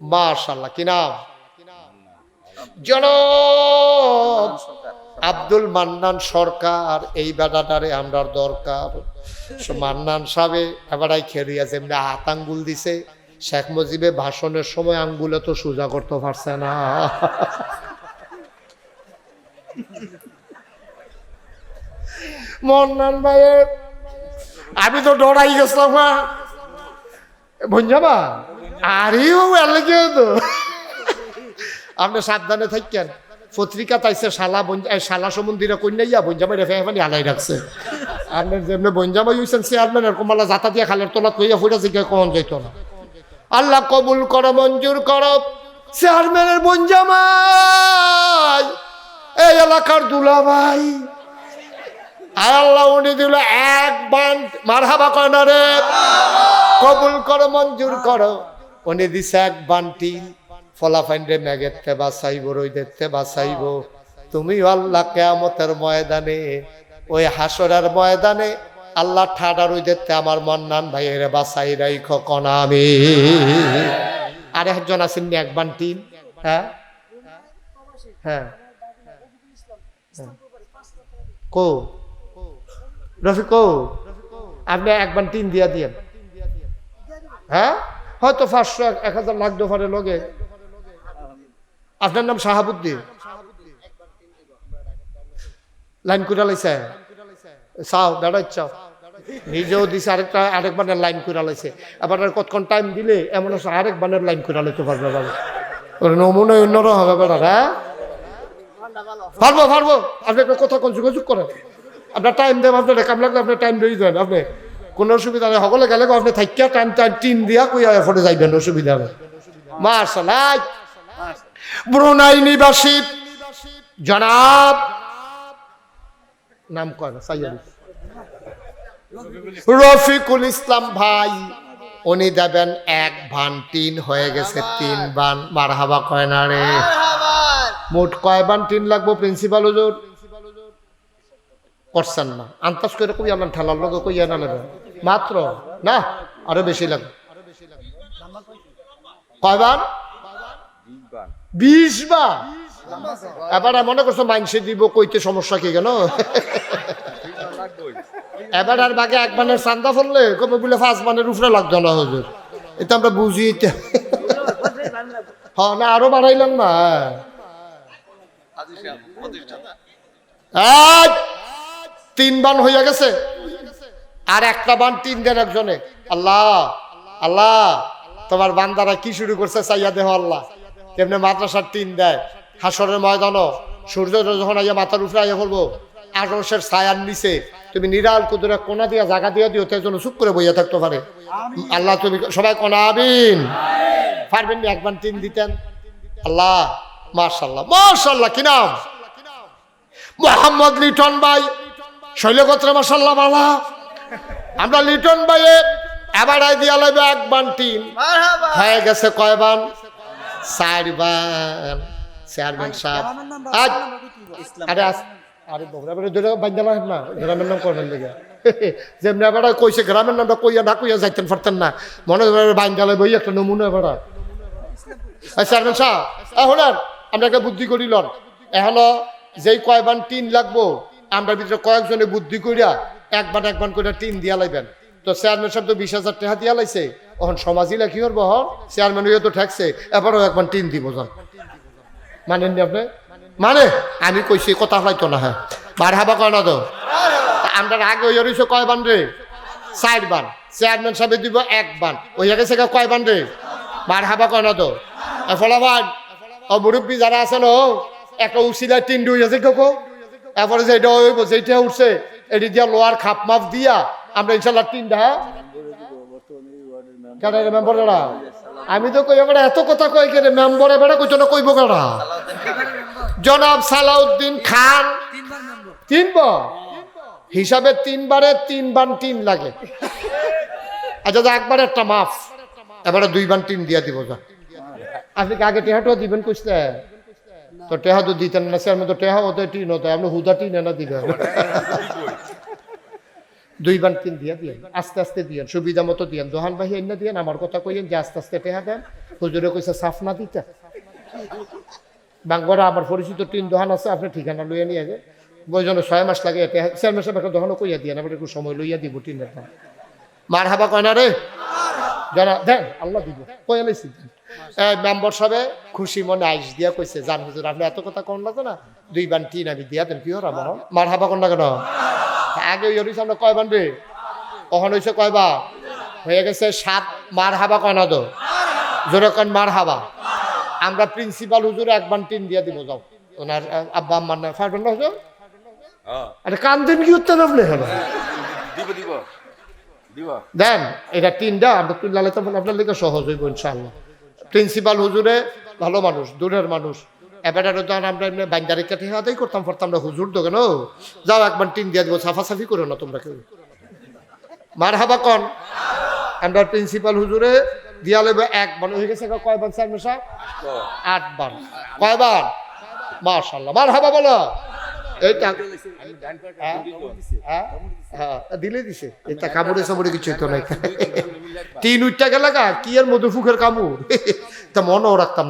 মাশাল্লাহ কি নাম? জনাব আব্দুল মান্নান সরকার, এই বেড়াটারে আমরা দরকার। মান্নান সাহেবে এবারাই খেলিয়াছে এমনি হাত আঙ্গুল দিছে, শেখ মুজিবে ভাষণের সময় আঙ্গুলে তো সোজা করতে পারছে না। মন্নান ভাইয়ের আমি তো ডরাই গেছিলাম মা ভঞ্জাবা আরেও এলাকে তো। আপনি সাবধানে থাকেন। পত্রিকা তাইছে শালা শালা সমন্দিরে কন্যাইয়া বঞ্জামাই রেখে মানে হালাই রাখছে। আপনার যেমনি বঞ্জামাই হইছেন, চেয়ারম্যান এরকম মালা জাতা দিয়ে খালের তলাত লইয়া ফুটা জিজ্ঞাসা কখন যাইতো না। আল্লাহ কবুল করো, মঞ্জুর করো। চেয়ারম্যানের বঞ্জামাই এই এলাকার দুলাভাই। আর আল্লাহ, উনি দিল এক বান্ড মারহাবা কর্নারে কবুল করো, মঞ্জুর করো। উনি দিছে এক বান্টি ফলাফাইন রে ম্যাগেতে বাসাইব রই দেখতে বাসাইব। তুমি আল্লাহ কেয়ামতের ময়দানে, ওই হাসরের ময়দানে আল্লাহ ঠাডা রই দেখতে আমার মন্নান ভাইয়ের বাসাই রাইখ, কনা আমি। আর একজন আছেন এক বান্টি? হ্যাঁ? হ্যাঁ। কো? রফিক? আপনি একবার তিন দিয়া দিয়েন। হ্যাঁ? হয়তো পাঁচশো এক হাজার লাখ দোফারে লগে। আপনার নাম শাহাবুদ্দিন। লাইন করে লাইছে? চাও দাঁড়াই চাও। নিজেও দিছে আরেকটা আরেক বানের লাইন করে লাইছে। আবার কতক্ষণ টাইম দিলে এমন আছে আরেক বানের লাইন করে লাইতে পারবে বাবা নমুনা অন্যরকম হবে বেড়া হ্যাঁ পারব পারব। আপনি একটা কথা কোন, যোগাযোগ করেন। আপনার টাইম দেব আপনার কাম লাগলে আপনার টাইম দিয়ে দেন আপনি? কোনো অসুবিধা নেই। সকলে গেলে আপনি থাকিয়া টাইম টাইম টিন দিয়া কই এফোর্ডে যাইবেন, অসুবিধা নেই। মার্শালাই ব্রুনাই নিবাসী। জনাব। নাম কয় না রফিকুল ইসলাম ভাই, উনি দেবেন এক ভান, তিন হয়ে গেছে, তিন বান মারহাবা কয় না রে। মোট কয় বান তিন লাগবো, প্রিন্সিপাল হুজুর? করছেন না। আন্তাজ করে কই আনান ঠেলার লগে কই আনা নেবে মাত্র? না আরও বেশি লাগবে। কয় বান বিশ বার। এবার মনে করছ মাইনসে দিব কইতে সমস্যা কি কেন? এবার আর বাগে এক বানের চান্দা ফললে কবে বলে পাঁচ বানের উপরে লাগতো না হুজুর? এটা আমরা বুঝি এটা হ্যাঁ না আরও বাড়াইলাম না এই, তিন বান হইয়া গেছে। আর একটা বান তিন দেন একজনে। আল্লাহ আল্লাহ, তোমার বান্দারা কি শুরু করছে চাইয়া দেহ আল্লাহ। তেমনি মাদ্রাসার তিন দেয়? হাসরের ময়দানও, সূর্য যখন আইয়া মাথার উপরে আইয়া বলব আটরসের ছায়ার নিচে, তুমি নিরাল কুদুরে কোনা দিয়া জায়গা দিয়া দিও, তাই জন্য চুপ করে বইয়া থাকতে পারে। আল্লাহ, তুমি সবাই কোনা আবিন পারবেন একবার তিন দিতেন? আল্লাহ মার্শাল্লাহ মার্শাল্লাহ কি নাম? মোহাম্মদ লিটন ভাই, শৈলগোত্র মাসাল্লাহ বালা আমরা লিটন ভাইয়ে এবার আই দিয়া লাগবে এক বান তিন হয়ে গেছে কয় বান? চার বান। চেয়ারম্যান সাহেব। আজ আরে আরে বেড়ে ধরে বান্ধা না? না গ্রামের নাম লেগে? যেমনি কইছে গ্রামের নামটা কইয়া না কইয়া যাইতেন পারতেন না। মনে হয় বান্ধা লাগবে ওই একটা নমুনা এবার চেয়ারম্যান সাহেব এখন আমরা একটা বুদ্ধি করিলন এখনও যেই কয়বান টিন লাগবো আমরা ভিতরে কয়েকজনে বুদ্ধি করিয়া একবার একবার করে টিন দিয়া লাইবেন। তো চেয়ারম্যান সাহেব তো বিশ হাজার টাকা দিয়া লাইছে। এখন সমাজই লেখি করব হন চেয়ারম্যান হইয়া তো ঠেকছে, এবারও একবার টিন দিব যান। মানেননি আপনি? মানে? আমি কইছি, কথা হয়তো না হ্যাঁ। বার হাবা কয় না তো? আমরা আগে হইয়া রয়েছে কয় বান রে? চার বান চেয়ারম্যান সাহেব দিব এক বান হইয়া গেছে কয় বান রে? বার হাবা কয় না তো? ফলাবান ও মুরব্বী যারা আছেন, ও, একটা উচিলা টিন ডুই আছে কেউ এরপরে যেটা হইব যেটা উঠছে এটি দিয়া লোয়ার খাপ মাপ দিয়া, আমরা ইনশাল্লাহ হ্যাঁ? কেন মেম্বার দাঁড়া আমি তো কই এবার এত কথা কই কেন মেম্বর এবার কইতো না কইব কারা জনাব সালাউদ্দিন খান। তিনবার? হিসাবে তিনবারে তিন বান তিন লাগে। আচ্ছা যা একবার একটা মাফ। এবারে দুই বান তিন দিয়া দিব, যা। আপনি আগে টেহাটাও দিবেন কইসলে তো টেহা তো দিতেন না, স্যার তো টেহা হতে টিন হতো আপনি হুদা টিন এনে দিবেন। দুই বান তিন দিয়া দিয়েন, আস্তে আস্তে দিয়েন, সুবিধা মতো দিয়েন। দোহান বাহি এনে দিয়েন, আমার কথা কইয়েন যে আস্তে আস্তে টেহা দেন। হুজুরে কইছে, সাফ না দিতে? বাঙ্গরা, আমার পরিচিত তিন দোকান আছে, আপনি ঠিকানা লইয়া নিয়ে যান। বইজনে ছয় মাস লাগে চার মাসে একটা দোকানও কইয়া দিয়ে আবার একটু সময় লইয়া দিব টিনের দাম। মার হাবা কয় না রে? জানা দেন, আল্লাহ দিব। কয়ে লাইছি মেম্বার সবে খুশি মনে আইস দিয়া কইছে, জান হুজুর, আপনি এত কথা কোন লাগে না দুই বান তিন আমি দিয়া দেন, কি হরা মার হাবা কোন না কেন? আগে হরিস আমরা কয় বান কখন হয়েছে কয় হয়ে গেছে সাত মার হাবা কয় না জোরে কন মার হাবা আমরা প্রিন্সিপাল হুজুর এক বান টিন দিয়ে দিব যাও। ওনার আব্বা আম্মার না পারবেন না হুজুর? হ্যাঁ আরে কান্দেন কি উত্তর আপনি? হবে দিব দিব। দিব। দেন এটা তিনটা আমরা তুললে তখন আপনার লিখে সহজ হইব ইনশাল্লাহ প্রিন্সিপাল হুজুরে ভালো মানুষ দূরের মানুষ। আমরা এমনি কাঠে হাতেই করতাম আমরা হুজুর যাও একবার টিন দিয়ে দেবো, সাফাসাফি করো না তোমরা কেউ। মার হাবা কন। আমরা প্রিন্সিপাল হুজুরে দিয়া লেবে এক বান হয়ে গেছে কয় স্যার মেশা আট বার। কয়বার মাশাল্লাহ মার হাবা বলো। এইটা হ্যাঁ? হ্যাঁ? দিলে দিছে। এটা কামড়ে সামড়ে কিছু তো নাই। তিন উঠটা গেলে কি এর মধুফুকের কামড়? তা মনেও রাখতাম না।